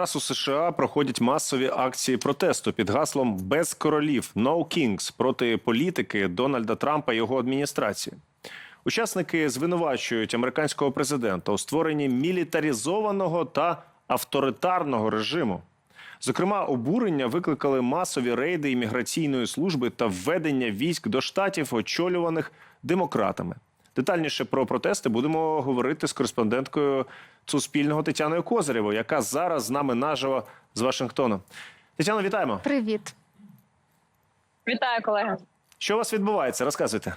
зараз у США проходять масові акції протесту під гаслом без королів «No Kings» проти політики Дональда Трампа і його адміністрації. Учасники звинувачують американського президента у створенні мілітаризованого та авторитарного режиму. Зокрема, обурення викликали масові рейди імміграційної служби та введення військ до штатів, очолюваних демократами. Детальніше про протести будемо говорити з кореспонденткою Суспільного Тетяною Козирєвою, яка зараз з нами наживо з Вашингтона. Тетяно, вітаємо. Привіт. Вітаю, колеги. Що у вас відбувається? Розказуйте.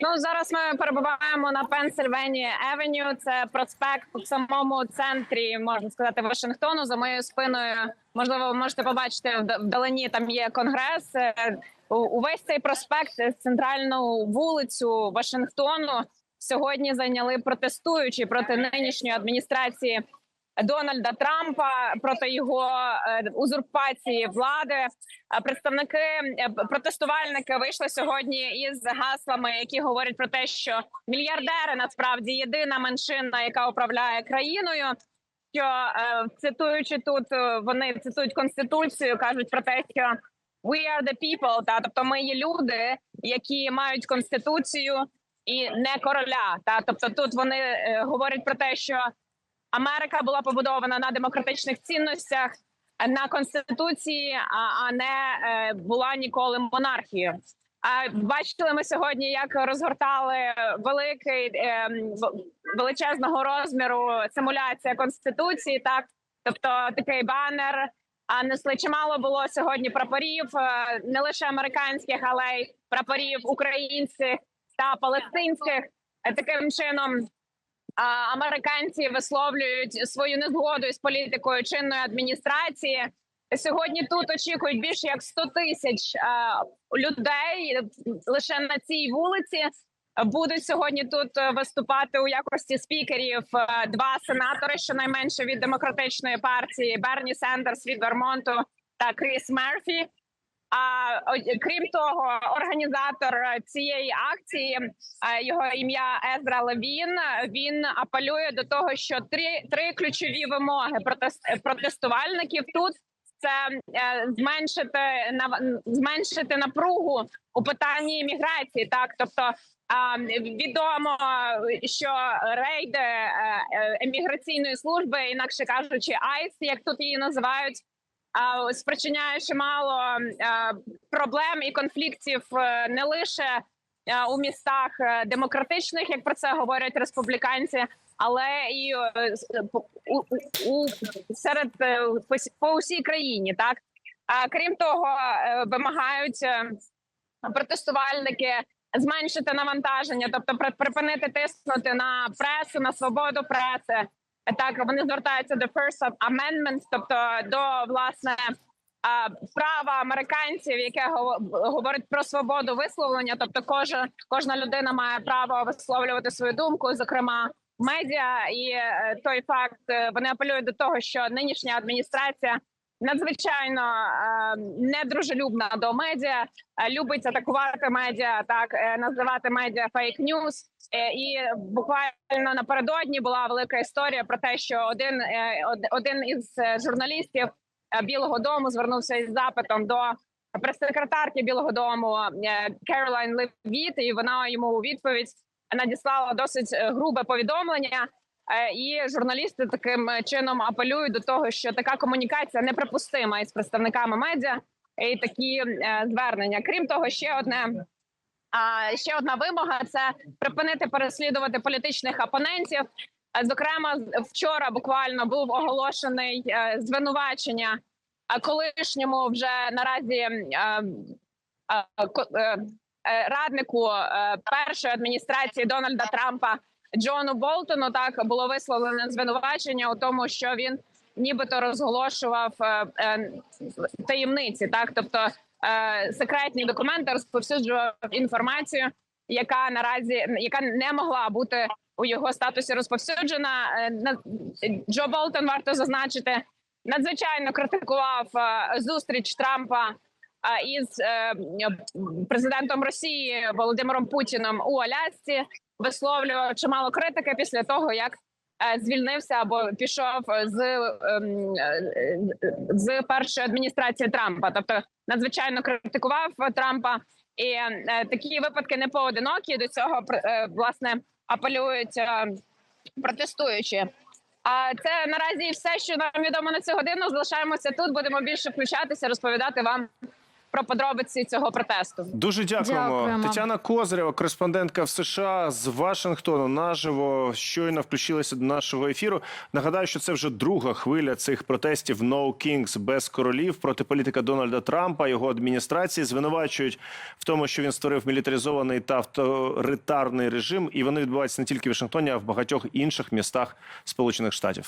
Ну зараз ми перебуваємо на Пенсильвенії Евеню. Це проспект в самому центрі, можна сказати, Вашингтону. За моєю спиною можливо, ви можете побачити вдалині. Там є конгрес. Е, Увесь цей проспект, е, центральну вулицю Вашингтону сьогодні зайняли протестуючі проти нинішньої адміністрації Дональда Трампа проти його е, узурпації влади. Представники е, протестувальники вийшли сьогодні із гаслами, які говорять про те, що мільярдери насправді єдина меншина, яка управляє країною. Що е, цитуючи тут, вони цитують конституцію, кажуть про те, що we are the people, та тобто ми є люди, які мають конституцію і не короля. Та тобто тут вони е, говорять про те, що Америка була побудована на демократичних цінностях, на конституції, а, а не е, була ніколи монархією. А бачили ми сьогодні, як розгортали великий е, величезного розміру симуляція конституції. Так, тобто такий банер. А несли чимало було сьогодні прапорів, не лише американських, але й прапорів українських та палестинських. Е, Таким чином американці висловлюють свою незгоду із політикою чинної адміністрації. Сьогодні тут очікують більше як 100 тисяч людей лише на цій вулиці. Будуть сьогодні тут е, виступати у якості спікерів е, два сенатори, щонайменше від демократичної партії Берні Сендерс від Вермонту та Кріс Мерфі. А крім того, організатор е, цієї акції, е, його ім'я Езра Левін. Він апелює до того, що три, три ключові вимоги протест, протестувальників тут це е, зменшити зменшити напругу у питанні імміграції. Так, тобто. Відомо, що рейди е, е, еміграційної служби, інакше кажучи, АЙС, як тут її називають, спричиняє чимало проблем і конфліктів е, не лише е, у містах е, демократичних, як про це говорять республіканці, але і у, серед по, по усій країні. Так крім того, вимагають протестувальники зменшити навантаження, тобто при- припинити тиснути на пресу, на свободу преси. Так вони звертаються до First Amendment, тобто до власне права американців, яке го- говорить про свободу висловлення. Тобто, кожен кожна людина має право висловлювати свою думку, зокрема медіа, і е, той факт е, вони апелюють до того, що нинішня адміністрація надзвичайно е, недружелюбна до медіа, е, любить атакувати медіа, так е, називати медіа фейк ньюс. І буквально напередодні була велика історія про те, що один, од- один із журналістів Білого Дому звернувся із запитом до прес-секретарки Білого Дому Керолайн Левіт, і вона йому у відповідь надіслала досить грубе повідомлення. Е, І журналісти таким е, чином апелюють до того, що така комунікація неприпустима із представниками медіа і такі е, звернення. Крім того, ще одне а ще одна вимога це припинити переслідувати політичних опонентів. Зокрема, вчора буквально був оголошений звинувачення колишньому вже наразі раднику першої адміністрації Дональда Трампа Джону Болтону. Так було висловлене звинувачення у тому, що він нібито розголошував е, е, таємниці, так тобто е, секретні документи розповсюджував інформацію, яка наразі яка не могла бути у його статусі розповсюджена. На- Джо Болтон варто зазначити надзвичайно критикував зустріч Трампа. Із президентом Росії Володимиром Путіном у Алясці висловлював чимало критики після того, як е, звільнився або пішов з, ем, з першої адміністрації Трампа, тобто надзвичайно критикував Трампа. І е, такі випадки не поодинокі. До цього е, власне апелюють протестуючі. А це наразі все, що нам відомо на цю годину. Залишаємося тут. Будемо більше включатися, розповідати вам про подробиці цього протесту. Дуже дякуємо. Дякуємо. Тетяна Козирєва, кореспондентка в США з Вашингтону, наживо щойно включилася до нашого ефіру. Нагадаю, що це вже друга хвиля цих протестів «No Kings» без королів проти політика Дональда Трампа. Його адміністрації звинувачують в тому, що він створив мілітаризований та авторитарний режим, і вони відбуваються не тільки в Вашингтоні, а в багатьох інших містах Сполучених Штатів.